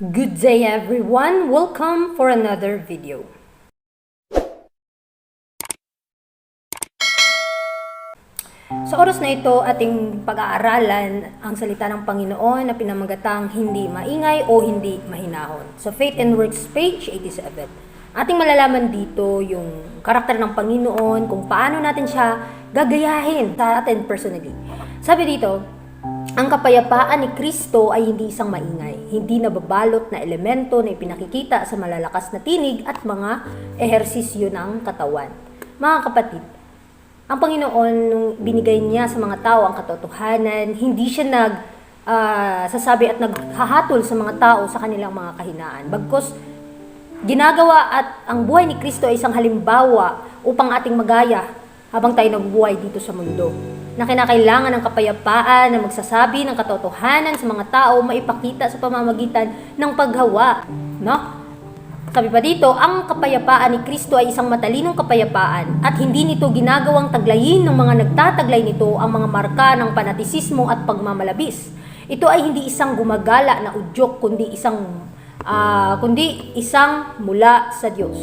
Good day everyone! Welcome for another video. Sa oras na ito, ating pag-aaralan ang salita ng Panginoon na pinamagatang hindi maingay o hindi mahinahon. Sa Faith and Works page 87. Ating malalaman dito yung karakter ng Panginoon, kung paano natin siya gagayahin sa atin personally. Sabi dito, ang kapayapaan ni Kristo ay hindi isang maingay, hindi nababalot na elemento na ipinakikita sa malalakas na tinig at mga ehersisyo ng katawan. Mga kapatid, ang Panginoon, nung binigay niya sa mga tao ang katotohanan, hindi siya nag ah, sasabi at naghahatol sa mga tao sa kanilang mga kahinaan. Bagkus, ginagawa at ang buhay ni Kristo ay isang halimbawa upang ating magaya habang tayo nabubuhay dito sa mundo. Na kinakailangan ng kapayapaan na magsasabi ng katotohanan sa mga tao maipakita sa pamamagitan ng paghawa. No? Sabi pa dito, ang kapayapaan ni Kristo ay isang matalinong kapayapaan at hindi nito ginagawang taglayin ng mga nagtataglay nito ang mga marka ng panatisismo at pagmamalabis. Ito ay hindi isang gumagala na udyok kundi isang ah, kundi isang mula sa Diyos.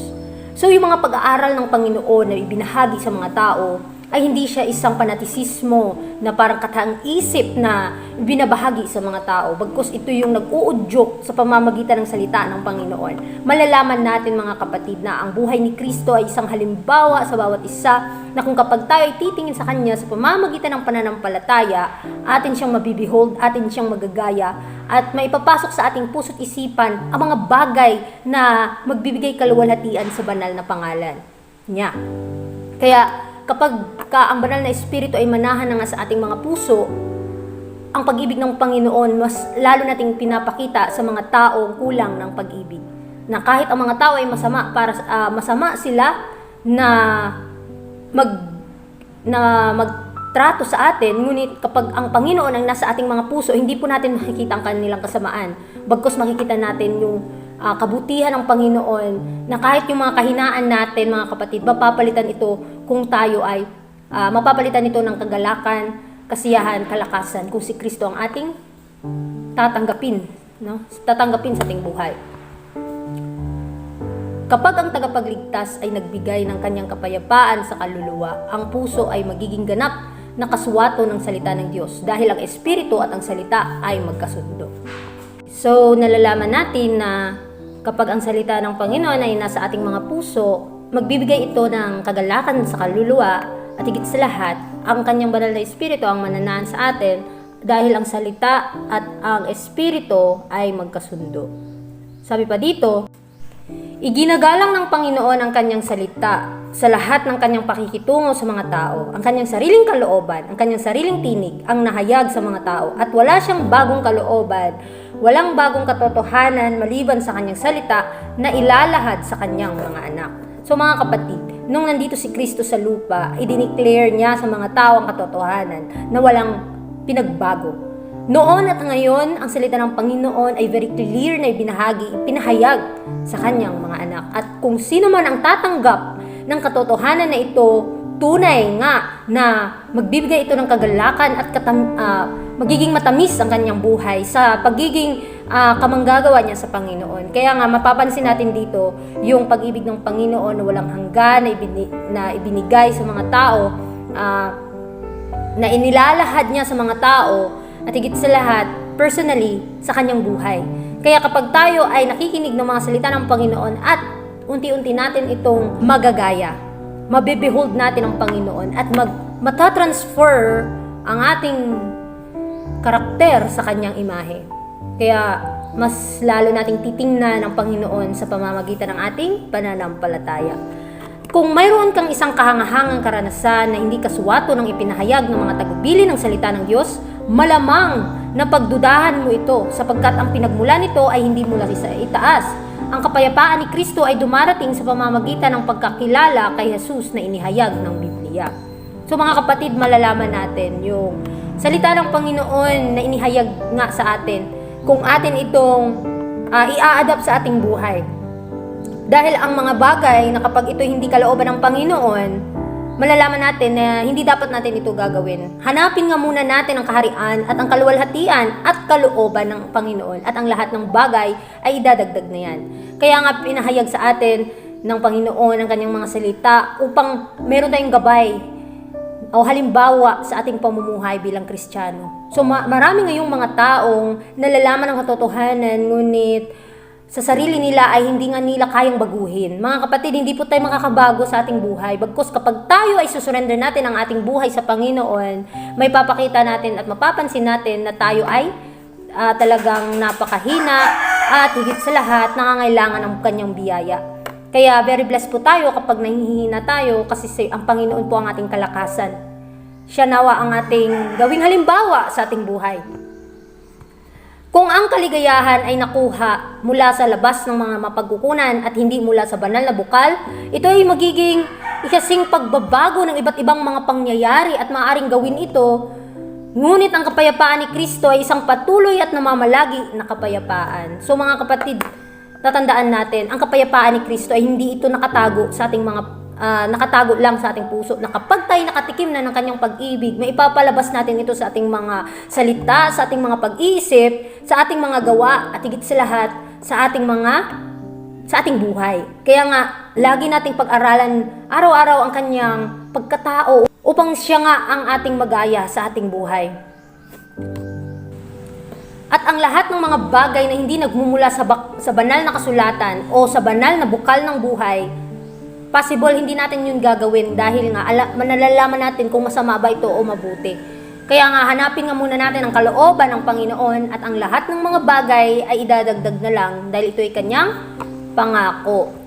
So yung mga pag-aaral ng Panginoon na ibinahagi sa mga tao ay hindi siya isang panatisismo na parang kataang isip na binabahagi sa mga tao. Bagkus ito yung nag-uudyok sa pamamagitan ng salita ng Panginoon. Malalaman natin mga kapatid na ang buhay ni Kristo ay isang halimbawa sa bawat isa na kung kapag tayo ay titingin sa Kanya sa pamamagitan ng pananampalataya, atin siyang mabibehold, atin siyang magagaya, at maipapasok sa ating puso't isipan ang mga bagay na magbibigay kaluwalhatian sa banal na pangalan niya. Kaya kapag ka ang banal na espiritu ay manahan na nga sa ating mga puso, ang pag-ibig ng Panginoon mas lalo nating pinapakita sa mga taong kulang ng pag-ibig. Na kahit ang mga tao ay masama para ah, masama sila na mag na magtrato sa atin, ngunit kapag ang Panginoon ang nasa ating mga puso, hindi po natin makikita ang kanilang kasamaan. Bagkus makikita natin yung ah, kabutihan ng Panginoon na kahit yung mga kahinaan natin, mga kapatid, mapapalitan ito kung tayo ay ah, mapapalitan ito ng kagalakan, kasiyahan, kalakasan kung si Kristo ang ating tatanggapin, no? Tatanggapin sa ating buhay. Kapag ang tagapagligtas ay nagbigay ng kanyang kapayapaan sa kaluluwa, ang puso ay magiging ganap na kaswato ng salita ng Diyos dahil ang espiritu at ang salita ay magkasundo. So, nalalaman natin na kapag ang salita ng Panginoon ay nasa ating mga puso, magbibigay ito ng kagalakan sa kaluluwa at higit sa lahat, ang kanyang banal na espiritu ang mananaan sa atin dahil ang salita at ang espiritu ay magkasundo. Sabi pa dito, Iginagalang ng Panginoon ang kanyang salita sa lahat ng kanyang pakikitungo sa mga tao, ang kanyang sariling kalooban, ang kanyang sariling tinig, ang nahayag sa mga tao, at wala siyang bagong kalooban, walang bagong katotohanan maliban sa kanyang salita na ilalahad sa kanyang mga anak. So mga kapatid, nung nandito si Kristo sa lupa, idineclare niya sa mga tao ang katotohanan na walang pinagbago. Noon at ngayon, ang salita ng Panginoon ay very clear na ibinahagi, pinahayag sa kanyang mga anak. At kung sino man ang tatanggap ng katotohanan na ito, tunay nga na magbibigay ito ng kagalakan at katam, ah, magiging matamis ang kanyang buhay sa pagiging ah, kamanggagawa niya sa Panginoon. Kaya nga mapapansin natin dito yung pag-ibig ng Panginoon na walang hanggan na, ibini- na ibinigay sa mga tao ah, na inilalahad niya sa mga tao at higit sa lahat, personally, sa kanyang buhay. Kaya kapag tayo ay nakikinig ng mga salita ng Panginoon at unti-unti natin itong magagaya, mabibehold natin ang Panginoon at mag, matatransfer ang ating karakter sa kanyang imahe. Kaya mas lalo nating titingnan ang Panginoon sa pamamagitan ng ating pananampalataya. Kung mayroon kang isang kahangahangang karanasan na hindi kasuwato ng ipinahayag ng mga tagubili ng salita ng Diyos, malamang na pagdudahan mo ito sapagkat ang pinagmula nito ay hindi mula sa itaas. Ang kapayapaan ni Kristo ay dumarating sa pamamagitan ng pagkakilala kay Jesus na inihayag ng Biblia. So mga kapatid, malalaman natin yung salita ng Panginoon na inihayag nga sa atin kung atin itong ah, i-adapt sa ating buhay. Dahil ang mga bagay na kapag ito hindi kalooban ng Panginoon, malalaman natin na hindi dapat natin ito gagawin. Hanapin nga muna natin ang kaharian at ang kaluwalhatian at kalooban ng Panginoon at ang lahat ng bagay ay idadagdag na yan. Kaya nga pinahayag sa atin ng Panginoon ang kanyang mga salita upang meron tayong gabay o halimbawa sa ating pamumuhay bilang Kristiyano. So ma- marami ngayong mga taong nalalaman ang katotohanan ngunit sa sarili nila ay hindi nga nila kayang baguhin. Mga kapatid, hindi po tayo makakabago sa ating buhay. Bagkus kapag tayo ay susurrender natin ang ating buhay sa Panginoon, may papakita natin at mapapansin natin na tayo ay ah, talagang napakahina at higit sa lahat nangangailangan ng kanyang biyaya. Kaya very blessed po tayo kapag nahihina tayo kasi si- ang Panginoon po ang ating kalakasan. Siya nawa ang ating gawing halimbawa sa ating buhay. Kung ang kaligayahan ay nakuha mula sa labas ng mga mapagkukunan at hindi mula sa banal na bukal, ito ay magiging ikasing pagbabago ng iba't ibang mga pangyayari at maaaring gawin ito. Ngunit ang kapayapaan ni Kristo ay isang patuloy at namamalagi na kapayapaan. So mga kapatid, tatandaan natin, ang kapayapaan ni Kristo ay hindi ito nakatago sa ating mga ah, nakatago lang sa ating puso na kapag tayo nakatikim na ng kanyang pag-ibig, may ipapalabas natin ito sa ating mga salita, sa ating mga pag-iisip, sa ating mga gawa, at higit sa lahat, sa ating mga sa ating buhay. Kaya nga, lagi nating pag-aralan araw-araw ang kanyang pagkatao upang siya nga ang ating magaya sa ating buhay. At ang lahat ng mga bagay na hindi nagmumula sa, bak- sa banal na kasulatan o sa banal na bukal ng buhay, possible hindi natin yun gagawin dahil nga ala, manalalaman natin kung masama ba ito o mabuti. Kaya nga hanapin nga muna natin ang kalooban ng Panginoon at ang lahat ng mga bagay ay idadagdag na lang dahil ito ay kanyang pangako.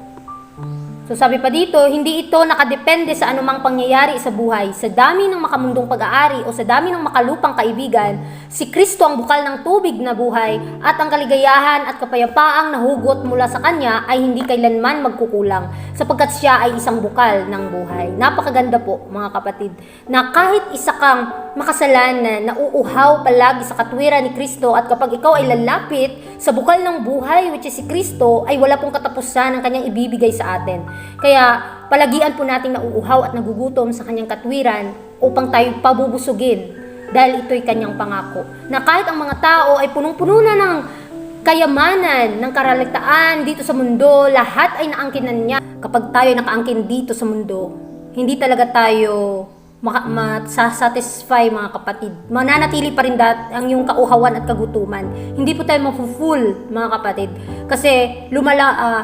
So sabi pa dito, hindi ito nakadepende sa anumang pangyayari sa buhay. Sa dami ng makamundong pag-aari o sa dami ng makalupang kaibigan, si Kristo ang bukal ng tubig na buhay at ang kaligayahan at kapayapaang nahugot mula sa Kanya ay hindi kailanman magkukulang sapagkat siya ay isang bukal ng buhay. Napakaganda po mga kapatid na kahit isa kang makasalanan na uuhaw palagi sa katwiran ni Kristo at kapag ikaw ay lalapit sa bukal ng buhay which is si Kristo ay wala pong katapusan ang kanyang ibibigay sa atin. Kaya palagian po nating nauuhaw at nagugutom sa kanyang katwiran upang tayo pabubusugin dahil ito'y kanyang pangako. Na kahit ang mga tao ay punong-puno na ng kayamanan, ng karalitaan dito sa mundo, lahat ay naangkinan niya. Kapag tayo nakaangkin dito sa mundo, hindi talaga tayo maka- masasatisfy mga kapatid. Mananatili pa rin dat ang yung kauhawan at kagutuman. Hindi po tayo mafu-full mga kapatid. Kasi lumala, ah,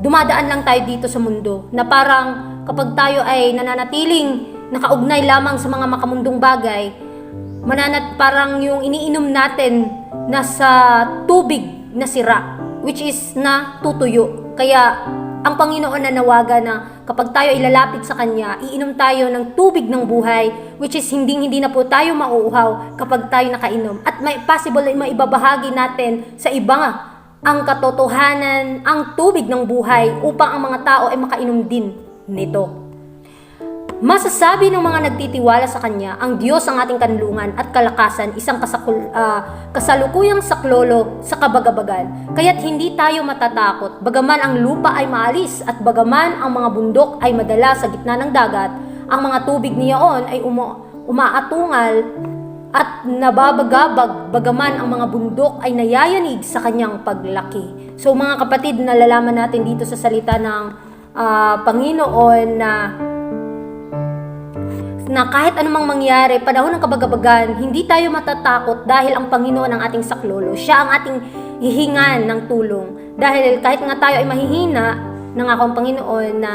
dumadaan lang tayo dito sa mundo na parang kapag tayo ay nananatiling nakaugnay lamang sa mga makamundong bagay, mananat parang yung iniinom natin nasa tubig na sira which is na tutuyo. Kaya ang Panginoon nanawaga na kapag tayo ilalapit sa Kanya, iinom tayo ng tubig ng buhay, which is hindi hindi na po tayo mauuhaw kapag tayo nakainom. At may possible na maibabahagi natin sa iba ang katotohanan, ang tubig ng buhay upang ang mga tao ay makainom din nito. Masasabi ng mga nagtitiwala sa Kanya, ang Diyos ang ating kanlungan at kalakasan, isang kasakul, ah, kasalukuyang saklolo sa kabagabagan. Kaya't hindi tayo matatakot, bagaman ang lupa ay maalis at bagaman ang mga bundok ay madala sa gitna ng dagat, ang mga tubig niyaon ay umo, umaatungal at nababagabag bagaman ang mga bundok ay nayayanig sa kanyang paglaki. So mga kapatid, nalalaman natin dito sa salita ng ah, Panginoon na na kahit anumang mangyari, panahon ng kabagabagan, hindi tayo matatakot dahil ang Panginoon ang ating saklolo. Siya ang ating hihingan ng tulong. Dahil kahit nga tayo ay mahihina, nangako ang Panginoon na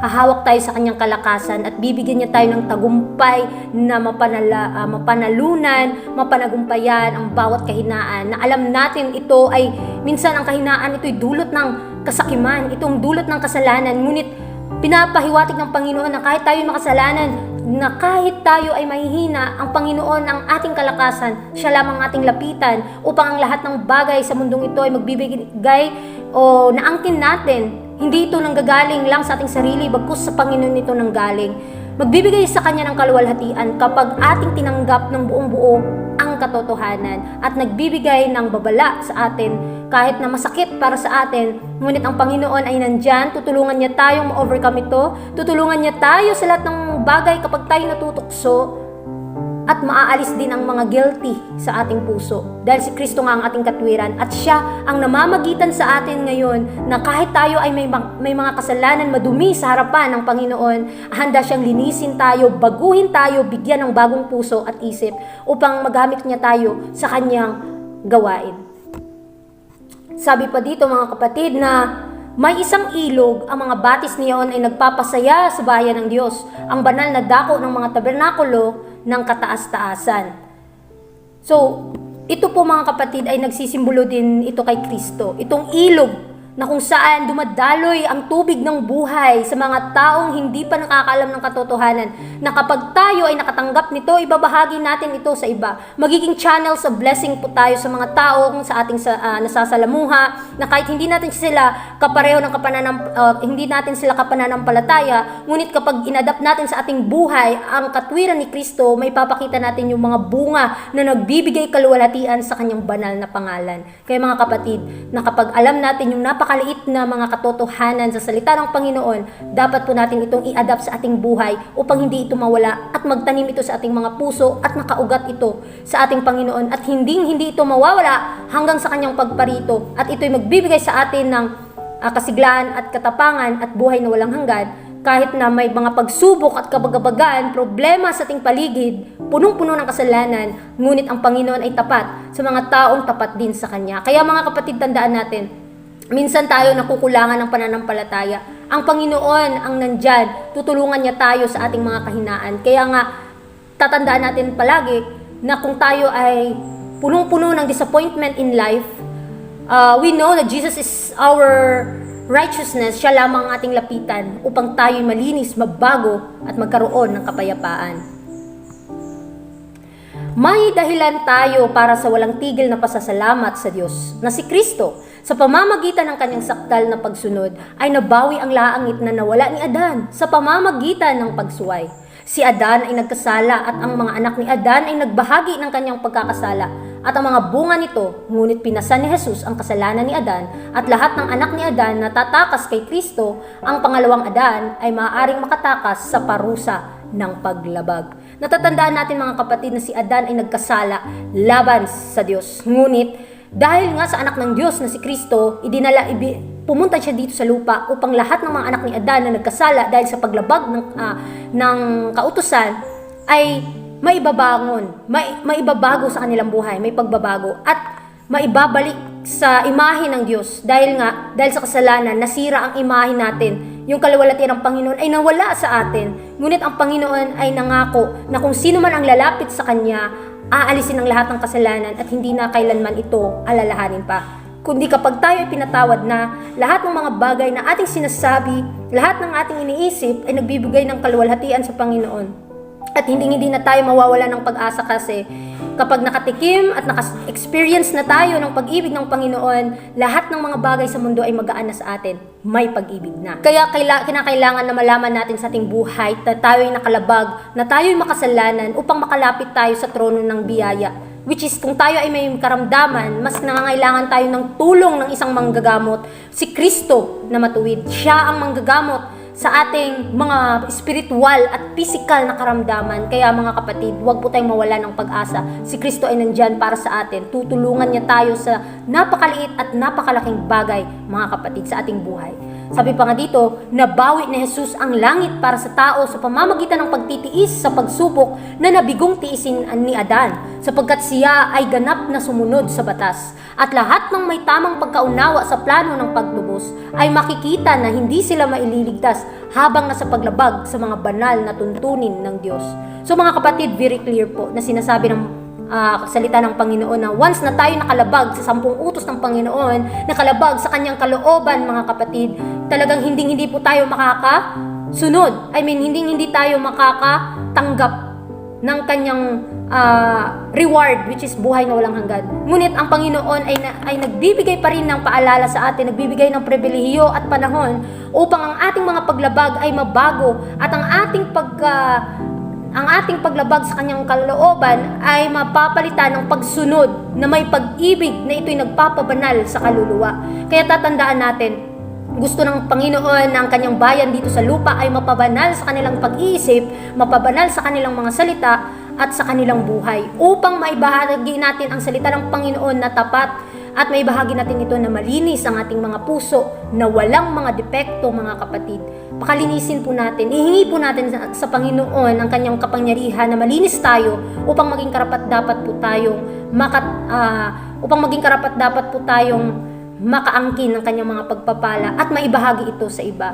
hahawak tayo sa kanyang kalakasan at bibigyan niya tayo ng tagumpay na mapanala, ah, mapanalunan, mapanagumpayan ang bawat kahinaan. Na alam natin ito ay, minsan ang kahinaan ito'y dulot ng kasakiman, itong dulot ng kasalanan. Ngunit pinapahiwatig ng Panginoon na kahit tayo makasalanan, na kahit tayo ay mahihina, ang Panginoon ang ating kalakasan, siya lamang ang ating lapitan upang ang lahat ng bagay sa mundong ito ay magbibigay o naangkin natin. Hindi ito nanggagaling lang sa ating sarili, bagkus sa Panginoon ito nanggaling. Magbibigay sa Kanya ng kaluwalhatian kapag ating tinanggap ng buong buo katotohanan at nagbibigay ng babala sa atin kahit na masakit para sa atin, ngunit ang Panginoon ay nandyan, tutulungan niya tayong ma-overcome ito, tutulungan niya tayo sa lahat ng bagay kapag tayo natutukso at maaalis din ang mga guilty sa ating puso. Dahil si Kristo nga ang ating katwiran at siya ang namamagitan sa atin ngayon na kahit tayo ay may, ma- may mga kasalanan madumi sa harapan ng Panginoon, handa siyang linisin tayo, baguhin tayo, bigyan ng bagong puso at isip upang magamit niya tayo sa kanyang gawain. Sabi pa dito mga kapatid na may isang ilog, ang mga batis niyon ay nagpapasaya sa bayan ng Diyos, ang banal na dako ng mga tabernakulo ng kataas-taasan. So, ito po mga kapatid ay nagsisimbolo din ito kay Kristo. Itong ilog na kung saan dumadaloy ang tubig ng buhay sa mga taong hindi pa nakakaalam ng katotohanan na kapag tayo ay nakatanggap nito, ibabahagi natin ito sa iba. Magiging channels of blessing po tayo sa mga taong sa ating ah, nasasalamuha na kahit hindi natin sila kapareho ng kapananam, ah, hindi natin sila kapananampalataya, ngunit kapag inadapt natin sa ating buhay ang katwiran ni Kristo, may papakita natin yung mga bunga na nagbibigay kaluwalhatian sa kanyang banal na pangalan. Kaya mga kapatid, na kapag alam natin yung napakaliit na mga katotohanan sa salita ng Panginoon, dapat po natin itong i-adapt sa ating buhay upang hindi ito mawala at magtanim ito sa ating mga puso at makaugat ito sa ating Panginoon at hindi hindi ito mawawala hanggang sa kanyang pagparito at ito'y magbibigay sa atin ng ah, kasiglaan at katapangan at buhay na walang hanggan kahit na may mga pagsubok at kabagabagan, problema sa ating paligid, punong-puno ng kasalanan, ngunit ang Panginoon ay tapat sa mga taong tapat din sa Kanya. Kaya mga kapatid, tandaan natin, minsan tayo nakukulangan ng pananampalataya. Ang Panginoon ang nandyan, tutulungan niya tayo sa ating mga kahinaan. Kaya nga, tatandaan natin palagi na kung tayo ay punong-puno ng disappointment in life, uh, we know that Jesus is our righteousness, siya lamang ang ating lapitan upang tayo'y malinis, magbago at magkaroon ng kapayapaan. May dahilan tayo para sa walang tigil na pasasalamat sa Diyos na si Kristo sa pamamagitan ng kanyang sakdal na pagsunod ay nabawi ang laangit na nawala ni Adan sa pamamagitan ng pagsuway. Si Adan ay nagkasala at ang mga anak ni Adan ay nagbahagi ng kanyang pagkakasala at ang mga bunga nito, ngunit pinasan ni Jesus ang kasalanan ni Adan at lahat ng anak ni Adan na tatakas kay Kristo, ang pangalawang Adan ay maaaring makatakas sa parusa ng paglabag. Natatandaan natin mga kapatid na si Adan ay nagkasala laban sa Diyos. Ngunit dahil nga sa anak ng Diyos na si Kristo, idinala, ibi, pumunta siya dito sa lupa upang lahat ng mga anak ni Adan na nagkasala dahil sa paglabag ng, ah, ng kautusan ay maibabangon, may, maibabago sa kanilang buhay, may pagbabago at maibabalik sa imahe ng Diyos. Dahil nga dahil sa kasalanan nasira ang imahe natin. Yung kaluwalhatian ng Panginoon ay nawala sa atin. Ngunit ang Panginoon ay nangako na kung sino man ang lalapit sa Kanya aalisin ang lahat ng kasalanan at hindi na kailanman ito alalahanin pa. Kundi kapag tayo ay pinatawad na lahat ng mga bagay na ating sinasabi lahat ng ating iniisip ay nagbibigay ng kaluwalhatian sa Panginoon at hindi hindi na tayo mawawala ng pag-asa kasi kapag nakatikim at naka-experience na tayo ng pag-ibig ng Panginoon, lahat ng mga bagay sa mundo ay magaan na sa atin. May pag-ibig na. Kaya kaila, kinakailangan na malaman natin sa ating buhay na tayo ay nakalabag, na tayo ay makasalanan upang makalapit tayo sa trono ng biyaya. Which is kung tayo ay may karamdaman, mas nangangailangan tayo ng tulong ng isang manggagamot, si Kristo na matuwid. Siya ang manggagamot sa ating mga spiritual at physical na karamdaman. Kaya mga kapatid, huwag po tayong mawala ng pag-asa. Si Kristo ay nandyan para sa atin. Tutulungan niya tayo sa napakaliit at napakalaking bagay, mga kapatid, sa ating buhay. Sabi pa nga dito, nabawi ni Jesus ang langit para sa tao sa pamamagitan ng pagtitiis sa pagsubok na nabigong tiisin ni Adan, sapagkat siya ay ganap na sumunod sa batas. At lahat ng may tamang pagkaunawa sa plano ng pagtubos ay makikita na hindi sila maililigtas habang nasa paglabag sa mga banal na tuntunin ng Diyos. So mga kapatid, very clear po na sinasabi ng ah, salita ng Panginoon na once na tayo nakalabag sa sampung utos ng Panginoon, nakalabag sa kanyang kalooban mga kapatid, talagang hindi hindi po tayo makakasunod. I mean, hindi hindi tayo makakatanggap ng kanyang ah, reward which is buhay na walang hanggan. Ngunit ang Panginoon ay, na, ay nagbibigay pa rin ng paalala sa atin, nagbibigay ng pribilehiyo at panahon upang ang ating mga paglabag ay mabago at ang ating pagka ang ating paglabag sa kanyang kalooban ay mapapalitan ng pagsunod na may pag-ibig na ito'y nagpapabanal sa kaluluwa. Kaya tatandaan natin gusto ng Panginoon na ang kanyang bayan dito sa lupa ay mapabanal sa kanilang pag-iisip, mapabanal sa kanilang mga salita at sa kanilang buhay upang maibahagi natin ang salita ng Panginoon na tapat at may bahagi natin ito na malinis ang ating mga puso na walang mga depekto mga kapatid. Pakalinisin po natin, ihingi po natin sa, sa Panginoon ang kanyang kapangyarihan na malinis tayo upang maging karapat dapat po tayong makat, ah, upang maging karapat dapat po tayong makaangkin ng kanyang mga pagpapala at maibahagi ito sa iba.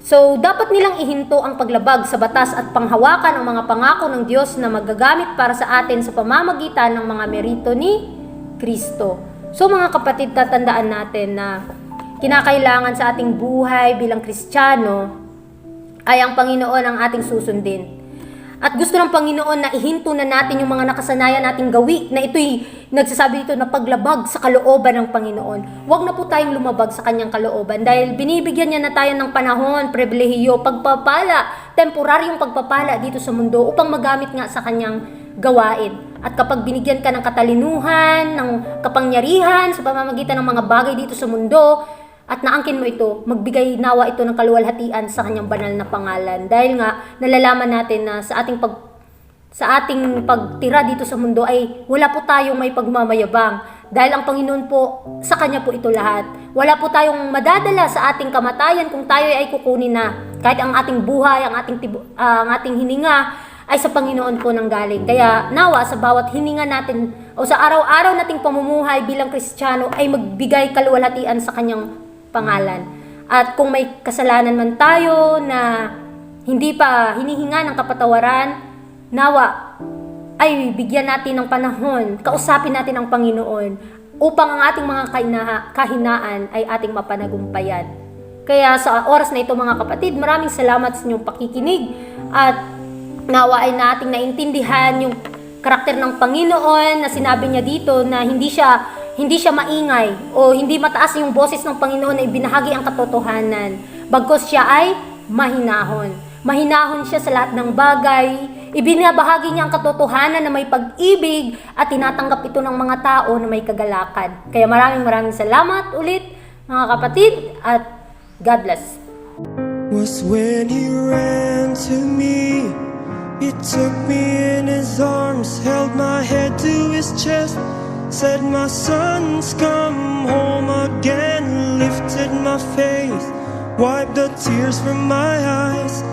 So, dapat nilang ihinto ang paglabag sa batas at panghawakan ang mga pangako ng Diyos na magagamit para sa atin sa pamamagitan ng mga merito ni Kristo. So mga kapatid, tatandaan natin na kinakailangan sa ating buhay bilang Kristiyano ay ang Panginoon ang ating susundin. At gusto ng Panginoon na ihinto na natin yung mga nakasanayan nating gawi na ito'y nagsasabi dito na paglabag sa kalooban ng Panginoon. Huwag na po tayong lumabag sa kanyang kalooban dahil binibigyan niya na tayo ng panahon, pribilehiyo, pagpapala, temporaryong pagpapala dito sa mundo upang magamit nga sa kanyang gawain. At kapag binigyan ka ng katalinuhan, ng kapangyarihan sa pamamagitan ng mga bagay dito sa mundo, at naangkin mo ito, magbigay nawa ito ng kaluwalhatian sa kanyang banal na pangalan. Dahil nga, nalalaman natin na sa ating pag sa ating pagtira dito sa mundo ay wala po tayong may pagmamayabang. Dahil ang Panginoon po, sa Kanya po ito lahat. Wala po tayong madadala sa ating kamatayan kung tayo ay kukunin na. Kahit ang ating buhay, ang ating, tibu- ah, ang ating hininga, ay sa Panginoon po nang galing. Kaya nawa sa bawat hininga natin o sa araw-araw nating pamumuhay bilang Kristiyano ay magbigay kaluwalhatian sa kanyang pangalan. At kung may kasalanan man tayo na hindi pa hinihinga ng kapatawaran, nawa ay bigyan natin ng panahon, kausapin natin ang Panginoon upang ang ating mga kahinaan ay ating mapanagumpayan. Kaya sa oras na ito mga kapatid, maraming salamat sa inyong pakikinig at nawa ay nating naintindihan yung karakter ng Panginoon na sinabi niya dito na hindi siya hindi siya maingay o hindi mataas yung boses ng Panginoon na ibinahagi ang katotohanan. Bagkos siya ay mahinahon. Mahinahon siya sa lahat ng bagay. Ibinabahagi niya ang katotohanan na may pag-ibig at tinatanggap ito ng mga tao na may kagalakan. Kaya maraming maraming salamat ulit mga kapatid at God bless. was when he ran to me. He took me in his arms, held my head to his chest, said, My son's come home again, lifted my face, wiped the tears from my eyes.